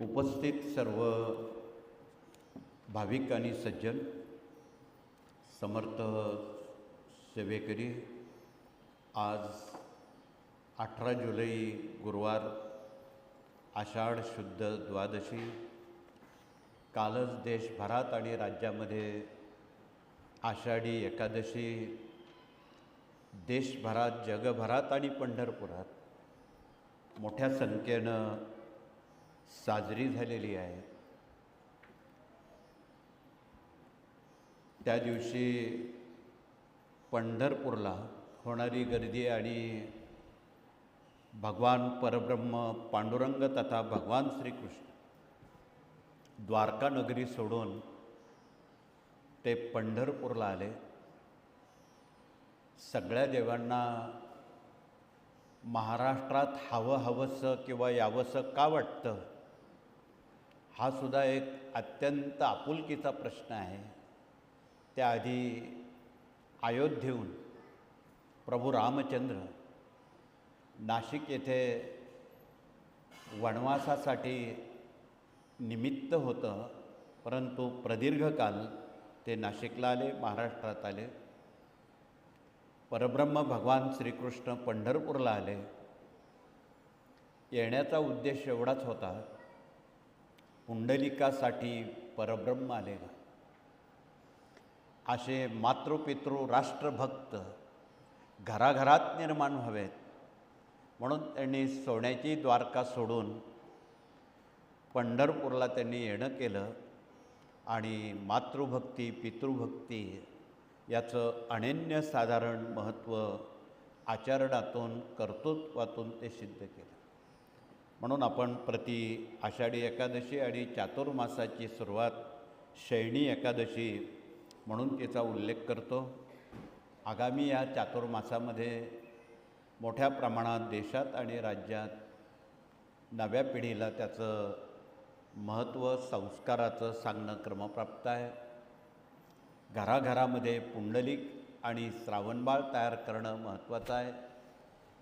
उपस्थित सर्व भाविक आणि सज्जन समर्थ सेवेकरी आज अठरा जुलै गुरुवार आषाढ शुद्ध द्वादशी कालच देशभरात आणि राज्यामध्ये आषाढी एकादशी देशभरात जगभरात आणि पंढरपुरात मोठ्या संख्येनं साजरी झालेली आहे. त्या दिवशी पंढरपूरला होणारी गर्दी आणि भगवान परब्रह्म पांडुरंग तथा भगवान श्रीकृष्ण द्वारका नगरी सोडून ते पंढरपूरला आले. सगळ्या देवांना महाराष्ट्रात हवं हवंसं किंवा यावंसं का वाटतं? हा सुद्धा एक अत्यंत आपुलकीचा प्रश्न आहे. त्याआधी अयोध्येहून प्रभू रामचंद्र नाशिक येथे वनवासासाठी निमित्त होतं परंतु प्रदीर्घ काल ते नाशिकला आले महाराष्ट्रात आले. परब्रह्म भगवान श्रीकृष्ण पंढरपूरला आले. येण्याचा उद्देश एवढाच होता पुंडलिकासाठी परब्रह्म आलेला. असे मातृपितृ राष्ट्रभक्त घराघरात निर्माण व्हावेत. म्हणून त्यांनी सोन्याची द्वारका सोडून पंढरपूरला त्यांनी येणं केलं आणि मातृभक्ती पितृभक्ती याचं अनन्यसाधारण महत्त्व आचरणातून कर्तृत्वातून ते सिद्ध केलं. म्हणून आपण प्रति आषाढी एकादशी आणि चातुर्मासाची सुरुवात शैणी एकादशी म्हणून तिचा उल्लेख करतो. आगामी या चातुर्मासामध्ये मोठ्या प्रमाणात देशात आणि राज्यात नव्या पिढीला त्याचं महत्त्व संस्काराचं सांगणं क्रमप्राप्त आहे. घराघरामध्ये पुंडलिक आणि श्रावणबाळ तयार करणं महत्त्वाचं आहे.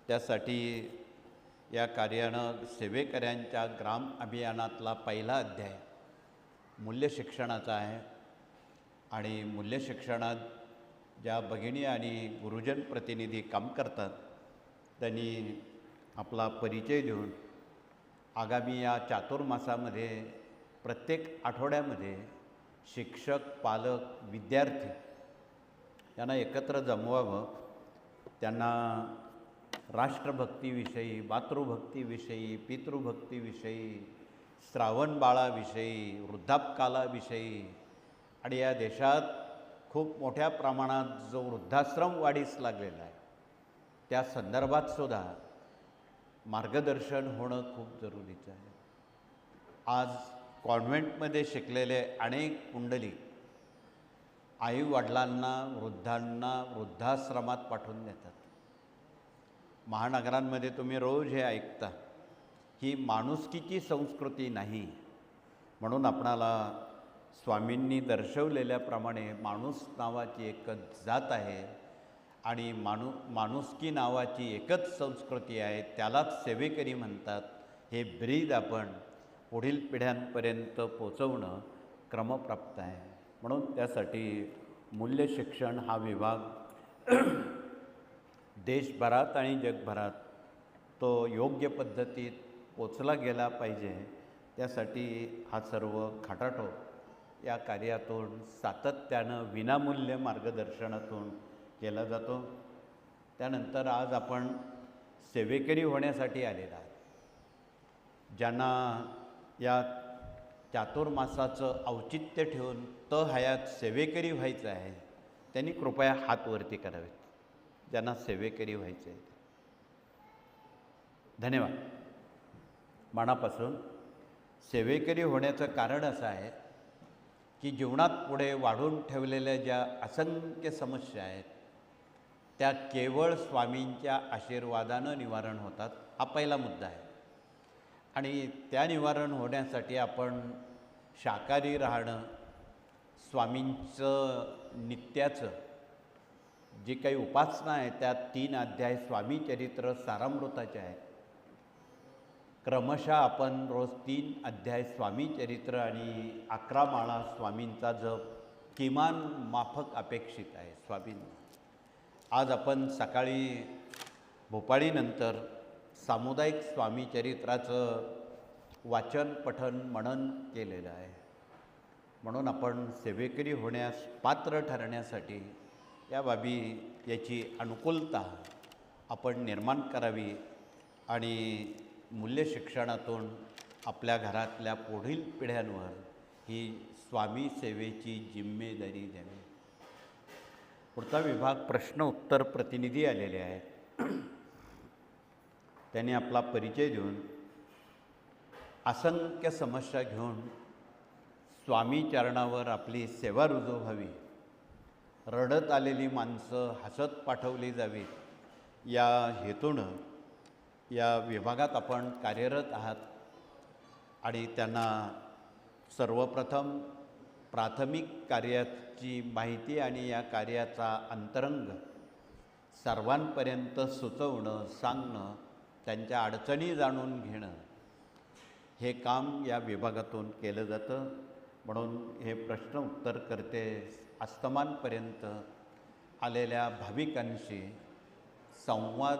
त्यासाठी या कार्यानं सेवेकऱ्यांच्या ग्राम अभियानातला पहिला अध्याय मूल्य शिक्षणाचा आहे. आणि मूल्य शिक्षणात ज्या भगिनी आणि गुरुजन प्रतिनिधी काम करतात त्यांनी आपला परिचय देऊन आगामी या चातुर्मासामध्ये प्रत्येक आठवड्यामध्ये शिक्षक पालक विद्यार्थी यांना एकत्र जमवावं त्यांना राष्ट्रभक्तीविषयी मातृभक्तीविषयी पितृभक्तीविषयी श्रावण बाळाविषयी वृद्धापकालाविषयी. आणि या देशात खूप मोठ्या प्रमाणात जो वृद्धाश्रम वाढीस लागलेला आहे त्या संदर्भात सुद्धा मार्गदर्शन होणं खूप जरुरीचं आहे. आज कॉन्व्हेंटमध्ये शिकलेले अनेक पुंडलिक आईवडिलांना वृद्धांना वृद्धाश्रमात पाठवून देतात. महानगरांमध्ये तुम्ही रोज हे ऐकता. ही माणुसकीची संस्कृती नाही. म्हणून आपणाला स्वामींनी दर्शवलेल्याप्रमाणे माणूस नावाची एकच जात आहे आणि माणू माणुसकी नावाची एकच संस्कृती आहे त्यालाच सेवेकरी म्हणतात. हे ब्रीद आपण पुढील पिढ्यांपर्यंत पोचवणं क्रमप्राप्त आहे. म्हणून त्यासाठी मूल्य शिक्षण हा विभाग देशभरात आणि जगभरात तो योग्य पद्धतीत पोचला गेला पाहिजे त्यासाठी हा सर्व खटाटो या कार्यातून सातत्यानं विनामूल्य मार्गदर्शनातून केला जातो. त्यानंतर आज आपण सेवेकरी होण्यासाठी आलेला आहे ज्यांना या चातुर्मासाचं औचित्य ठेवून त हयात सेवेकरी व्हायचं आहे त्यांनी कृपया हात वरती करावेत. ज्यांना सेवेकरी व्हायचे आहेत. धन्यवाद. मनापासून सेवेकरी होण्याचं कारण असं आहे की जीवनात पुढे वाढून ठेवलेल्या ज्या असंख्य समस्या आहेत त्या केवळ स्वामींच्या आशीर्वादानं निवारण होतात हा पहिला मुद्दा आहे. आणि त्या निवारण होण्यासाठी आपण शाकाहारी राहणं स्वामींचं नित्याचं जी काही उपासना आहे त्या तीन अध्याय स्वामी चरित्र सारामृताचे आहे क्रमशः आपण रोज तीन अध्याय स्वामी चरित्र आणि अकरा माळा स्वामींचा जप किमान माफक अपेक्षित आहे स्वामींना. आज आपण सकाळी भोपाळीनंतर सामुदायिक स्वामी चरित्राचं वाचन पठन मनन केलेलं आहे. म्हणून आपण सेवेकरी होण्यास पात्र ठरण्यासाठी या बाबी याची अनुकूलता आपण निर्माण करावी आणि मूल्य शिक्षणातून आपल्या घरातल्या पुढील पिढ्यांवर ही स्वामी सेवेची जिम्मेदारी द्यावी. पुढचा विभाग प्रश्न उत्तर प्रतिनिधी आलेले आहेत. त्यांनी आपला परिचय देऊन असंख्य समस्या घेऊन स्वामी चरणावर आपली सेवा रुजू व्हावी. रडत आलेली माणसं हसत पाठवली जावीत. या हेतूनं या विभागात आपण कार्यरत आहात. आणि त्यांना सर्वप्रथम प्राथमिक कार्याची माहिती आणि या कार्याचा अंतरंग सर्वांपर्यंत सुचवणं सांगणं त्यांच्या अडचणी जाणून घेणं हे काम या विभागातून केलं जातं. म्हणून हे प्रश्न उत्तर करते अस्तमांपर्यंत आलेल्या भाविकांशी संवाद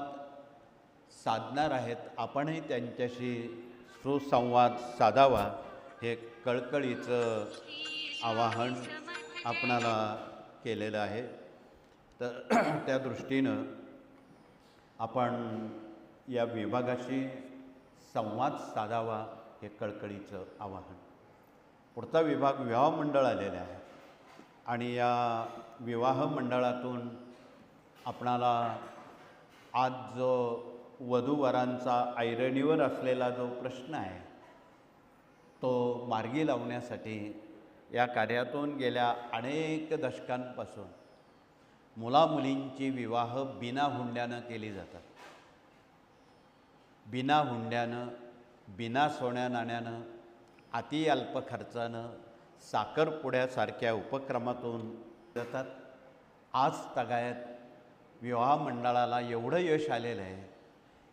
साधणार आहेत. आपणही त्यांच्याशी सुसंवाद साधावा. हे कळकळीचं आवाहन आपणाला केलेलं आहे. तर त्या दृष्टीनं आपण या विभागाशी संवाद साधावा हे कळकळीचं आवाहन. पुढचा विभाग विवाह मंडळ आलेला आहे. आणि या विवाह मंडळातून आपणाला आज जो वधूवरांचा ऐरणीवर असलेला जो प्रश्न आहे तो मार्गी लावण्यासाठी या कार्यातून गेल्या अनेक दशकांपासून मुलामुलींची विवाह बिना हुंड्यानं केली जातात. बिना हुंड्यानं बिना सोन्या नाण्यानं अति अल्प खर्चानं साखरपुड्यासारख्या उपक्रमातून जातात. आज तगायत विवाह मंडळाला एवढं यश आलेलं आहे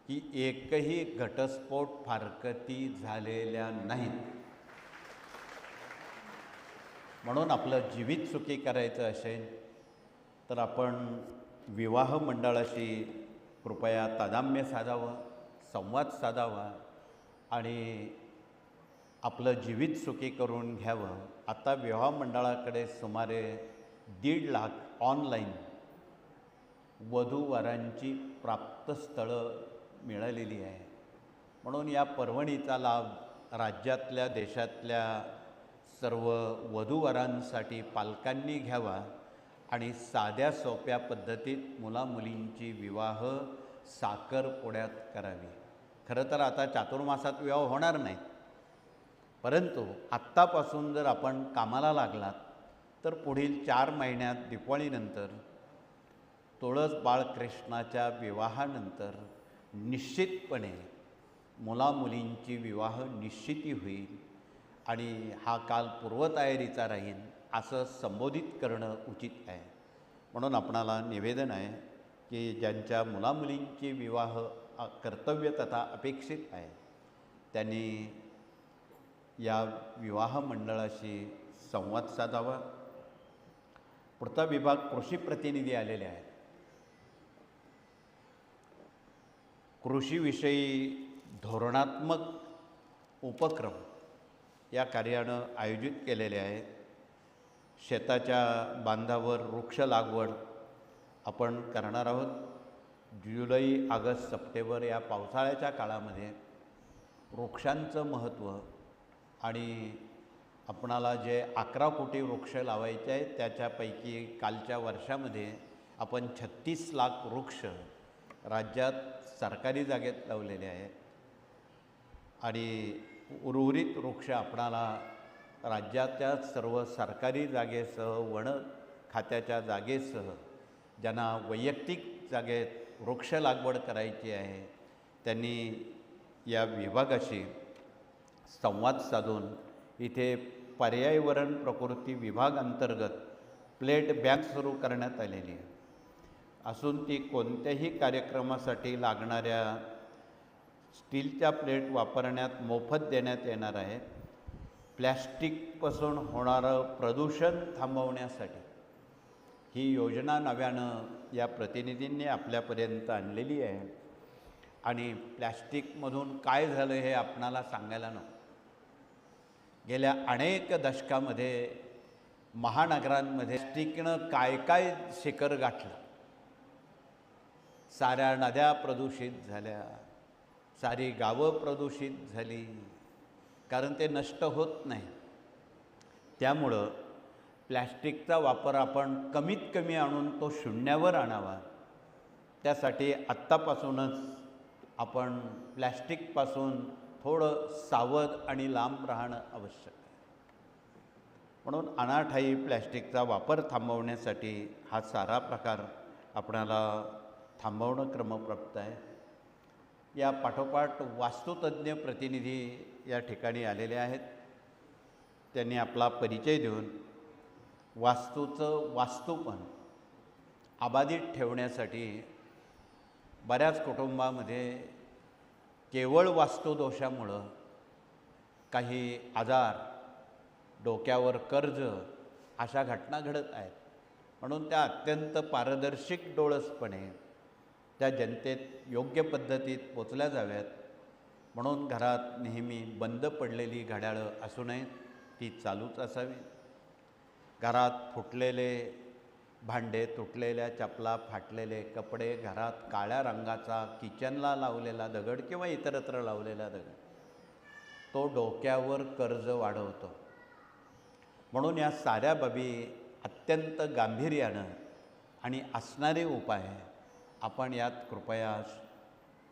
की एकही घटस्फोट फारकती झालेल्या नाहीत. म्हणून आपलं जीवित सुखी करायचं असेल तर आपण विवाह मंडळाशी कृपया तादाम्य साधावं संवाद साधावा आणि आपलं जीवित सुखी करून घ्यावं. आता विवाह मंडळाकडे सुमारे दीड लाख ऑनलाईन वधूवरांची प्राप्तस्थळं मिळालेली आहे. म्हणून या पर्वणीचा लाभ राज्यातल्या देशातल्या सर्व वधूवरांसाठी पालकांनी घ्यावा आणि साध्या सोप्या पद्धतीत मुलामुलींची विवाह साखरपुड्यात करावी. खरं तर आता चातुर्मासात विवाह होणार नाहीत परंतु आत्तापासून जर आपण कामाला लागलात तर पुढील चार महिन्यात दिवाळीनंतर तुळस बाळकृष्णाच्या विवाहानंतर निश्चितपणे मुलामुलींची विवाह निश्चिती होईल आणि हा काल पूर्वतयारीचा राहील असं संबोधित करणं उचित आहे. म्हणून आपणाला निवेदन आहे की ज्यांच्या मुलामुलींची विवाह कर्तव्य तथा अपेक्षित आहे त्यांनी या विवाह मंडळाशी संवाद साधावा. पुढचा विभाग कृषी प्रतिनिधी आलेले आहेत. कृषीविषयी धोरणात्मक उपक्रम या कार्यानं आयोजित केलेले आहे. शेताच्या बांधावर वृक्ष लागवड आपण करणार आहोत. जुलै ऑगस्ट सप्टेंबर या पावसाळ्याच्या काळामध्ये वृक्षांचं महत्त्व आणि आपणाला जे अकरा कोटी वृक्ष लावायचे आहेत त्याच्यापैकी कालच्या वर्षामध्ये आपण छत्तीस लाख वृक्ष राज्यात सरकारी जागेत लावलेले आहेत. आणि उर्वरित वृक्ष आपणाला राज्याच्या सर्व सरकारी जागेसह वन खात्याच्या जागेसह ज्यांना वैयक्तिक जागेत वृक्ष लागवड करायची आहे त्यांनी या विभागाशी संवाद साधून इथे पर्यावरण प्रकृती विभाग अंतर्गत प्लेट बँक सुरू करण्यात आलेली आहे. असून ती कोणत्याही कार्यक्रमासाठी लागणाऱ्या स्टीलच्या प्लेट वापरण्यात मोफत देण्यात येणार आहे. प्लॅस्टिकपासून होणारं प्रदूषण थांबवण्यासाठी ही योजना नव्यानं या प्रतिनिधींनी आपल्यापर्यंत आणलेली आहे. आणि प्लॅस्टिकमधून काय झालं हे आपणाला सांगायला नको. गेल्या अनेक दशकामध्ये महानगरांमध्ये प्लॅस्टिकनं काय काय शिखर गाठलं. साऱ्या नद्या प्रदूषित झाल्या सारी गावं प्रदूषित झाली कारण ते नष्ट होत नाही. त्यामुळं प्लॅस्टिकचा वापर आपण कमीत कमी आणून तो शून्यावर आणावा. त्यासाठी आत्तापासूनच आपण प्लॅस्टिकपासून थोडं सावध आणि लांब राहणं आवश्यक आहे. म्हणून अनाठाई प्लॅस्टिकचा वापर थांबवण्यासाठी हा सारा प्रकार आपणाला थांबवणं क्रमप्राप्त आहे. या पाठोपाठ वास्तुतज्ञ प्रतिनिधी या ठिकाणी आलेले आहेत. त्यांनी आपला परिचय देऊन वास्तूचं वास्तूपण अबाधित ठेवण्यासाठी बऱ्याच कुटुंबामध्ये केवळ वास्तुदोषामुळं काही आजार डोक्यावर कर्ज अशा घटना घडत आहेत. म्हणून त्या अत्यंत पारदर्शक डोळसपणे त्या जनतेत योग्य पद्धतीत पोचल्या जाव्यात. म्हणून घरात नेहमी बंद पडलेली घड्याळं असू नयेत ती चालूच असावी. घरात फुटलेले भांडे तुटलेल्या चपला फाटलेले कपडे घरात काळ्या रंगाचा किचनला लावलेला दगड किंवा इतरत्र लावलेला दगड. तो डोक्यावर कर्ज वाढवतो. म्हणून या साऱ्या बाबी अत्यंत गांभीर्यानं आणि असणारे उपाय आपण यात कृपया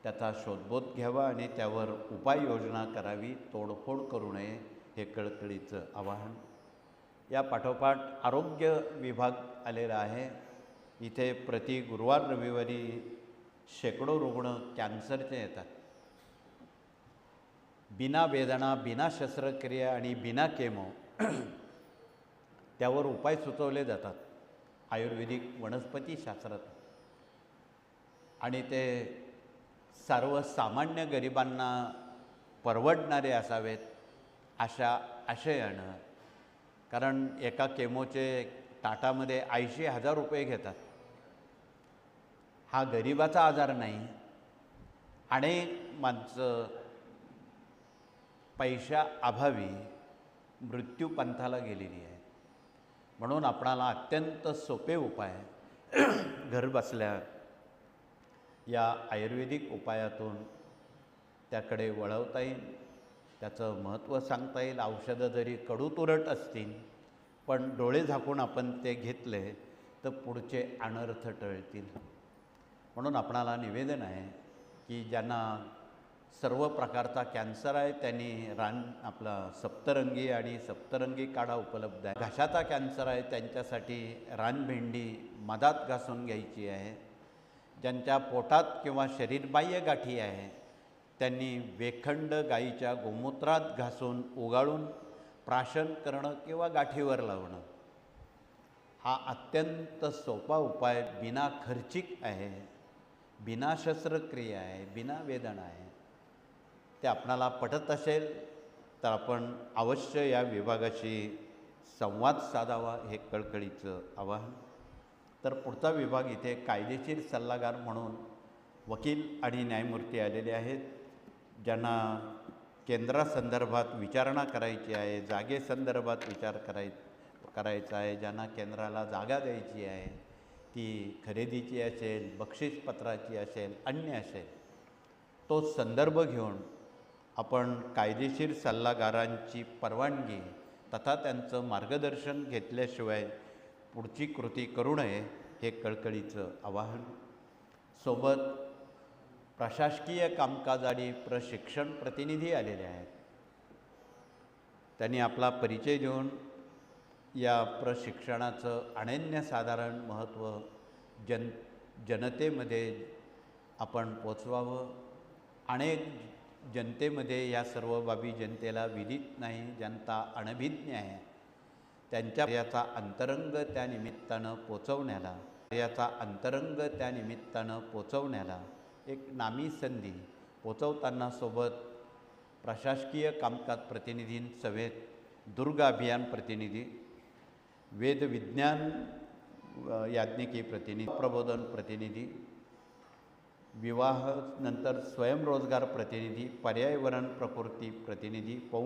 त्याचा शोधबोध घ्यावा आणि त्यावर उपाययोजना करावी तोडफोड करू नये हे कळकळीचं आवाहन या पाठोपाठ आरोग्य विभाग आलेला आहे. इथे प्रति गुरुवार रविवारी शेकडो रुग्ण कॅन्सरचे येतात. बिना वेदना बिना शस्त्रक्रिया आणि बिना केमो त्यावर उपाय सुचवले जातात. आयुर्वेदिक वनस्पतीशास्त्रात आणि ते सर्वसामान्य गरिबांना परवडणारे असावेत अशा आशयानं कारण एका केमोचे टाटामध्ये ऐंशी हजार रुपये घेतात. हा गरिबाचा आजार नाही. अनेक माणसं पैशा अभावी मृत्यूपंथाला गेलेली आहे. म्हणून आपणाला अत्यंत सोपे उपाय घर बसल्या या आयुर्वेदिक उपायातून त्याकडे वळवता येईल. त्याचं महत्त्व सांगता येईल. औषधं जरी कडू तुरट असतील पण डोळे झाकून आपण ते घेतले तर पुढचे अनर्थ टळतील. म्हणून आपणाला निवेदन आहे की ज्यांना सर्व प्रकारचा कॅन्सर आहे त्यांनी रान आपला सप्तरंगी आणि सप्तरंगी काढा उपलब्ध आहे. घशाचा कॅन्सर आहे त्यांच्यासाठी रानभेंडी मधात घासून घ्यायची आहे. ज्यांच्या पोटात किंवा शरीरबाह्य गाठी आहे त्यांनी वेखंड गाईच्या गोमूत्रात घासून उगाळून प्राशन करणं किंवा गाठीवर लावणं. हा अत्यंत सोपा उपाय बिना खर्चिक आहे बिना शस्त्रक्रिया आहे बिना वेदना आहे. ते आपणाला पटत असेल तर आपण अवश्य या विभागाशी संवाद साधावा हे कळकळीचं आवाहन. तर पुढचा विभाग इथे कायदेशीर सल्लागार म्हणून वकील आणि न्यायमूर्ती आलेले आहेत. ज्यांना केंद्रासंदर्भात विचारणा करायची आहे जागेसंदर्भात विचार कराय करायचा आहे ज्यांना केंद्राला जागा द्यायची आहे ती खरेदीची असेल बक्षीसपत्राची असेल अन्य असेल तो संदर्भ घेऊन आपण कायदेशीर सल्लागारांची परवानगी तथा त्यांचं मार्गदर्शन घेतल्याशिवाय पुढची कृती करू नये हे कळकळीचं आवाहन. सोबत प्रशासकीय कामकाज आणि प्रशिक्षण प्रतिनिधी आलेले आहेत. त्यांनी आपला परिचय देऊन या प्रशिक्षणाचं अनन्यसाधारण महत्त्व जन जनतेमध्ये आपण पोचवावं. अनेक जनतेमध्ये या सर्व बाबी जनतेला विदित नाही जनता अनभिज्ञ आहे. त्यांच्या याचा अंतरंग त्यानिमित्तानं पोचवण्याला याचा अंतरंग त्यानिमित्तानं पोचवण्याला एक नामी संधी पोचवताना सोबत प्रशासकीय कामकाज प्रतिनिधींसभेत दुर्ग अभियान प्रतिनिधी वेद विज्ञान याज्ञिकी प्रतिनिधी प्रबोधन प्रतिनिधी विवाह नंतर स्वयंरोजगार प्रतिनिधी पर्यावरण प्रकृती प्रतिनिधी पौ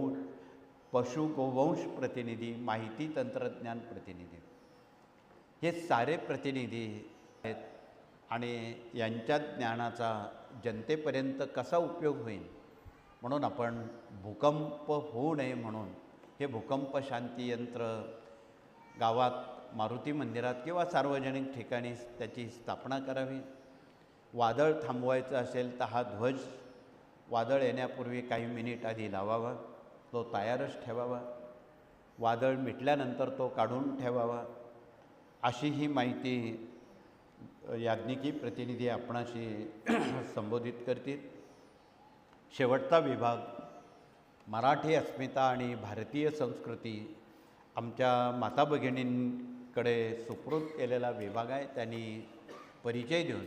पशु गोवंश प्रतिनिधी माहिती तंत्रज्ञान प्रतिनिधी. हे सारे प्रतिनिधी आणि यांच्या ज्ञानाचा जनतेपर्यंत कसा उपयोग होईल? म्हणून आपण भूकंप होऊ नये म्हणून हे भूकंप शांती यंत्र गावात मारुती मंदिरात किंवा सार्वजनिक ठिकाणी त्याची स्थापना करावी. वादळ थांबवायचं असेल तर हा ध्वज वादळ येण्यापूर्वी काही मिनिट आधी लावावा. तो तयारच ठेवावा. वादळ मिटल्यानंतर तो काढून ठेवावा. अशी ही माहिती याज्ञिकी प्रतिनिधी आपणाशी संबोधित करतील. शेवटचा विभाग मराठी अस्मिता आणि भारतीय संस्कृती आमच्या माता भगिनींकडे सुकृत केलेला विभाग आहे. त्यांनी परिचय देऊन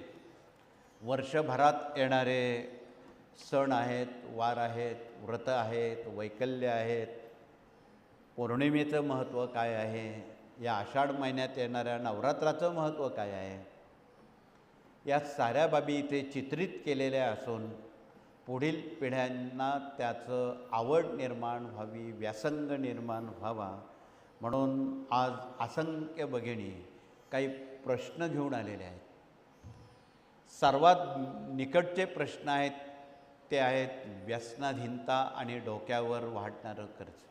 वर्षभरात येणारे सण आहेत वार आहेत व्रत आहेत वैकल्य आहेत. पौर्णिमेचं महत्त्व काय आहे? या आषाढ महिन्यात येणाऱ्या नवरात्राचं महत्त्व काय आहे? या साऱ्या बाबी इथे चित्रित केलेल्या असून पुढील पिढ्यांना त्याचं आवड निर्माण व्हावी व्यासंग निर्माण व्हावा म्हणून आज असंख्य भगिनी काही प्रश्न घेऊन आलेले आहेत. सर्वात निकटचे प्रश्न आहेत ते आहेत व्यसनाधीनता आणि डोक्यावर वाढणारं कर्ज.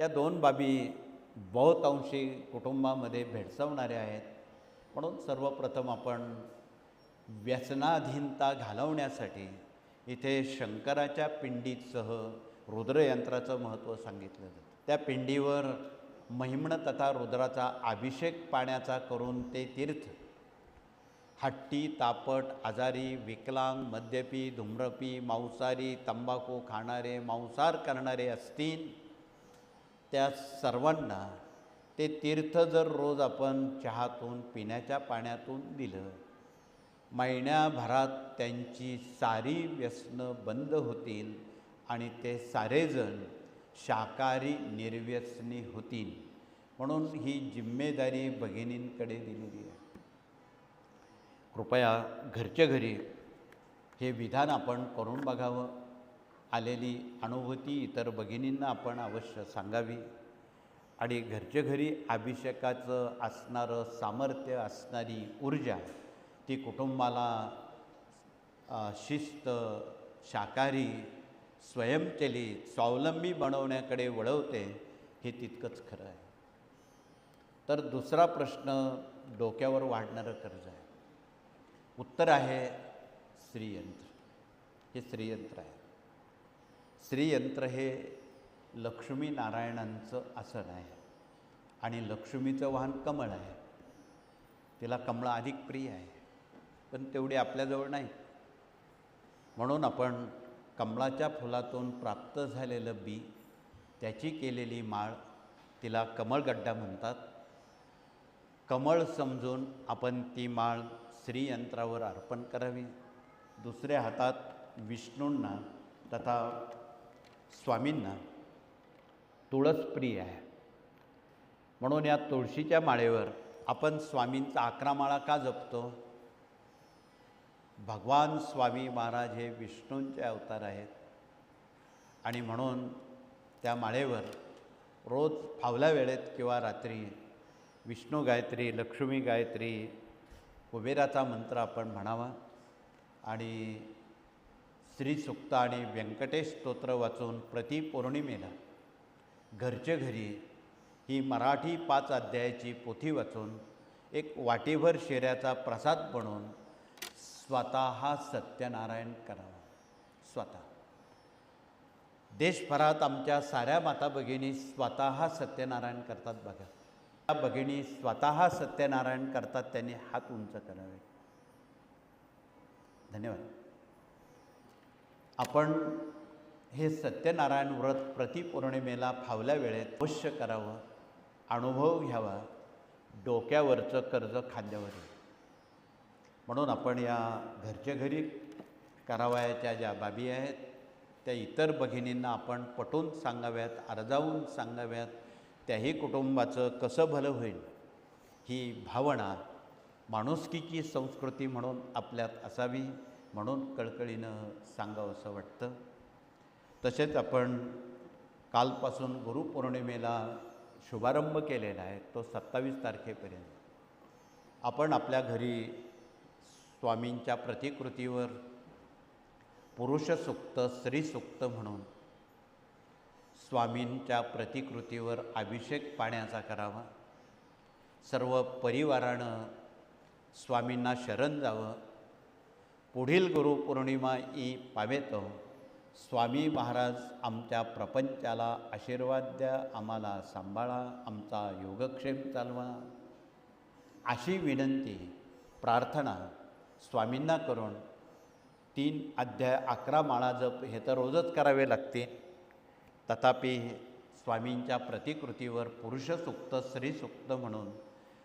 या दोन बाबी बहुतांशी कुटुंबामध्ये भेडसावणाऱ्या आहेत. म्हणून सर्वप्रथम आपण व्यसनाधीनता घालवण्यासाठी इथे शंकराच्या पिंडीसह रुद्रयंत्राचं महत्त्व सांगितलं जातं. त्या पिंडीवर महिमण तथा रुद्राचा अभिषेक पाण्याचा करून ते तीर्थ हट्टी तापट आजारी विकलांग मद्यपी धूम्रपी मांसाहारी तंबाखू खाणारे मांसाहार करणारे असतील त्या सर्वांना ते तीर्थ जर रोज आपण चहातून पिण्याच्या पाण्यातून दिलं महिन्याभरात त्यांची सारी व्यसनं बंद होतील आणि ते सारेजण शाकाहारी निर्व्यसनी होतील. म्हणून ही जिम्मेदारी भगिनींकडे दिलेली आहे. कृपया घरच्या घरी हे विधान आपण करून बघावं. आलेली अनुभूती इतर भगिनींना आपण अवश्य सांगावी. आणि घरच्या घरी अभिषेकाचं असणारं सामर्थ्य असणारी ऊर्जा ती कुटुंबाला शिस्त शाकाहारी स्वयंचलित स्वावलंबी बनवण्याकडे वळवते हे तितकंच खरं आहे. तर दुसरा प्रश्न डोक्यावर वाढणारं कर्ज आहे. उत्तर आहे श्रीयंत्र. हे श्रीयंत्र आहे. श्रीयंत्र हे लक्ष्मी नारायणांचं आसन आहे. आणि लक्ष्मीचं वाहन कमळ आहे. तिला कमळ अधिक प्रिय आहे. पण तेवढी आपल्याजवळ नाही. म्हणून आपण कमळाच्या फुलातून प्राप्त झालेलं बी त्याची केलेली माळ तिला कमळगड्डा म्हणतात. कमळ समजून आपण ती माळ श्रीयंत्रावर अर्पण करावी. दुसऱ्या हातात विष्णूंना तथा स्वामींना तुळस प्रिय आहे. म्हणून या तुळशीच्या माळेवर आपण स्वामींचा अकरा माळा का जपतो? भगवान स्वामी महाराज हे विष्णूंचे अवतार आहेत. आणि म्हणून त्या माळेवर रोज फावल्या वेळेत किंवा रात्री विष्णू गायत्री लक्ष्मी गायत्री कुबेराचा मंत्र आपण म्हणावा. आणि श्रीसुक्त आणि व्यंकटेश स्तोत्र वाचून प्रति पौर्णिमेला घरच्या घरी ही मराठी पाच अध्यायाची पोथी वाचून एक वाटीभर शेऱ्याचा प्रसाद बनवून स्वतः सत्यनारायण करावा. स्वतः. देशभरात आमच्या साऱ्या माता भगिनी स्वतः सत्यनारायण करतात बघा. त्या भगिनी स्वतः सत्यनारायण करतात त्यांनी हात उंच करावे. धन्यवाद. आपण हे सत्यनारायण व्रत प्रतिपौर्णिमेला फावल्या वेळेत अवश्य करावं अनुभव घ्यावा डोक्यावरचं कर्ज खांद्यावर म्हणून आपण या घरच्या घरी करावयाच्या ज्या बाबी आहेत त्या इतर भगिनींना आपण पटून सांगाव्यात अर्जावून सांगाव्यात त्याही कुटुंबाचं कसं भलं होईल ही भावना माणुसकीची संस्कृती म्हणून आपल्यात असावी म्हणून कळकळीनं सांगावं असं वाटतं. तसेच आपण कालपासून गुरुपौर्णिमेला शुभारंभ केलेला आहे तो सत्तावीस तारखेपर्यंत. आपण आपल्या घरी स्वामींच्या प्रतिकृतीवर पुरुषसुक्त स्त्रीसुक्त म्हणून स्वामींच्या प्रतिकृतीवर अभिषेक पाण्याचा करावा. सर्व परिवारानं स्वामींना शरण जावं. पुढील गुरुपौर्णिमा ई पावेतो. स्वामी महाराज आमच्या प्रपंचाला आशीर्वाद द्या आम्हाला सांभाळा आमचा योगक्षेम चालवा. अशी विनंती प्रार्थना स्वामींना करून तीन अध्याय अकरा माळा जप हे तर रोजच करावे लागते. तथापि स्वामींच्या प्रतिकृतीवर पुरुषसुक्त स्त्रीसुक्त म्हणून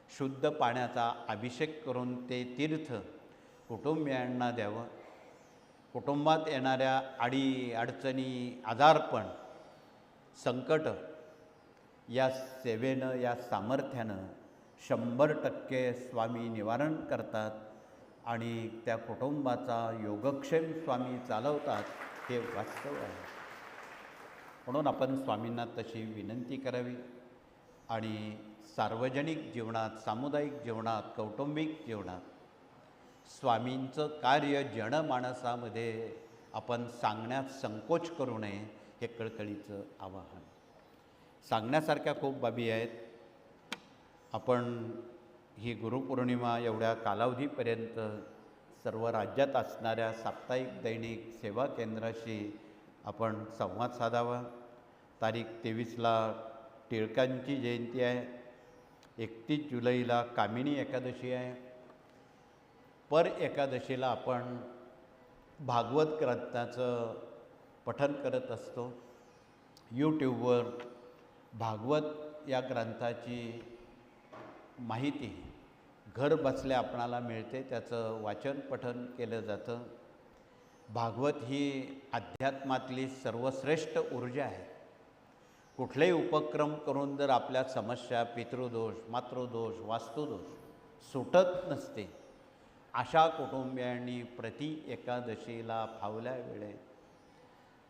शुद्ध पाण्याचा अभिषेक करून ते तीर्थ कुटुंबियांना द्यावं. कुटुंबात येणाऱ्या आडी अडचणी आजारपण संकट या सेवेनं या सामर्थ्यानं शंभर टक्के स्वामी निवारण करतात आणि त्या कुटुंबाचा योगक्षेम स्वामी चालवतात हे वास्तव आहे. म्हणून आपण स्वामींना तशी विनंती करावी आणि सार्वजनिक जीवनात सामुदायिक जीवनात कौटुंबिक जीवनात स्वामींचं कार्य जनमानसामध्ये आपण सांगण्यात संकोच करू नये हे कळकळीचं आवाहन. सांगण्यासारख्या खूप बाबी आहेत. आपण ही गुरुपौर्णिमा एवढ्या कालावधीपर्यंत सर्व राज्यात असणाऱ्या साप्ताहिक दैनिक सेवा केंद्राशी आपण संवाद साधावा. तारीख तेवीसला टिळकांची जयंती आहे. एकतीस जुलैला कामिनी एकादशी आहे. पर एकादशीला आपण भागवत ग्रंथाचं पठन करत असतो. यूट्यूबवर भागवत या ग्रंथाची माहिती घर बसल्या आपणाला मिळते त्याचं वाचन पठन केलं जातं. भागवत ही अध्यात्मातली सर्वश्रेष्ठ ऊर्जा आहे. कुठलेही उपक्रम करून जर आपल्या समस्या पितृदोष मातृदोष वास्तुदोष सुटत नसते अशा कुटुंबियांनी प्रति एकादशीला फावल्या वेळेत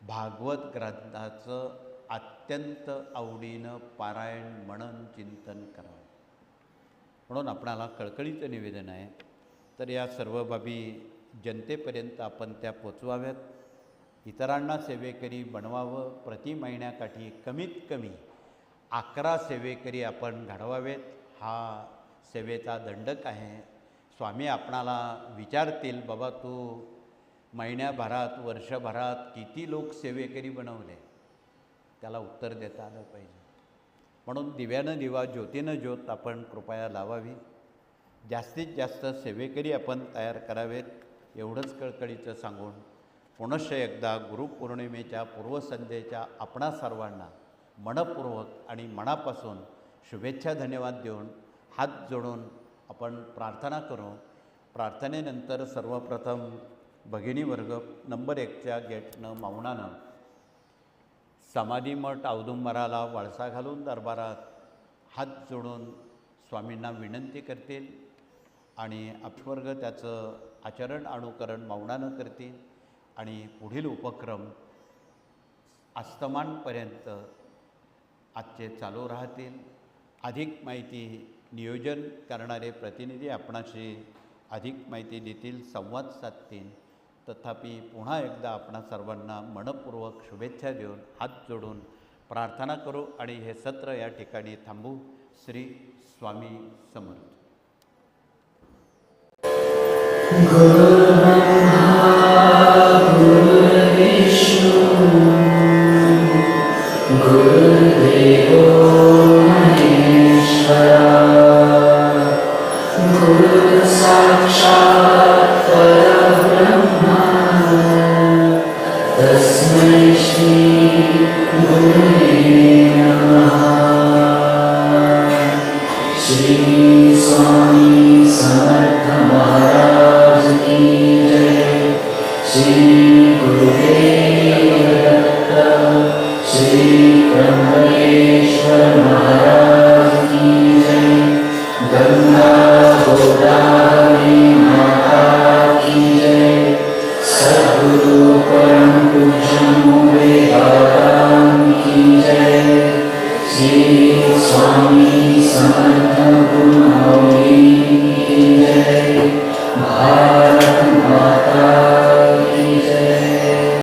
भागवत ग्रंथाचं अत्यंत आवडीनं पारायण मनन चिंतन करावं. म्हणून आपणाला कळकळीचं निवेदन आहे. तर या सर्व बाबी जनतेपर्यंत आपण त्या पोचवाव्यात. इतरांना सेवेकरी बनवावं. प्रति महिन्याकाठी कमीत कमी अकरा सेवेकरी आपण घडवावेत. हा सेवेचा दंडक आहे. स्वामी आपणाला विचारतील बाबा तू महिन्याभरात वर्षभरात किती लोक सेवेकरी बनवले? त्याला उत्तर देता आलं पाहिजे. म्हणून दिव्यानं दिवा ज्योतीनं ज्योत आपण कृपया लावावी. जास्तीत जास्त सेवेकरी आपण तयार करावेत एवढंच कळकळीचं सांगून पुनश्च एकदा गुरुपौर्णिमेच्या पूर्वसंध्येच्या आपणा सर्वांना मनपूर्वक आणि मनापासून शुभेच्छा धन्यवाद देऊन हात जोडून आपण प्रार्थना करू. प्रार्थनेनंतर सर्वप्रथम भगिनी वर्ग नंबर एकच्या गेटनं मौनानं समाधी मठ औदुंबराला वळसा घालून दरबारात हात जोडून स्वामींना विनंती करतील आणि अपवर्ग त्याचं आचरण अनुकरण मौनानं करतील आणि पुढील उपक्रम अस्तमानपर्यंत आजचे चालू राहतील. अधिक माहिती नियोजन करणारे प्रतिनिधी आपणाशी अधिक माहिती देतील संवाद साधतील. तथापि पुन्हा एकदा आपणा सर्वांना मनपूर्वक शुभेच्छा देऊन हात जोडून प्रार्थना करू आणि हे सत्र या ठिकाणी थांबू. श्री स्वामी समर्थ. Shri Guru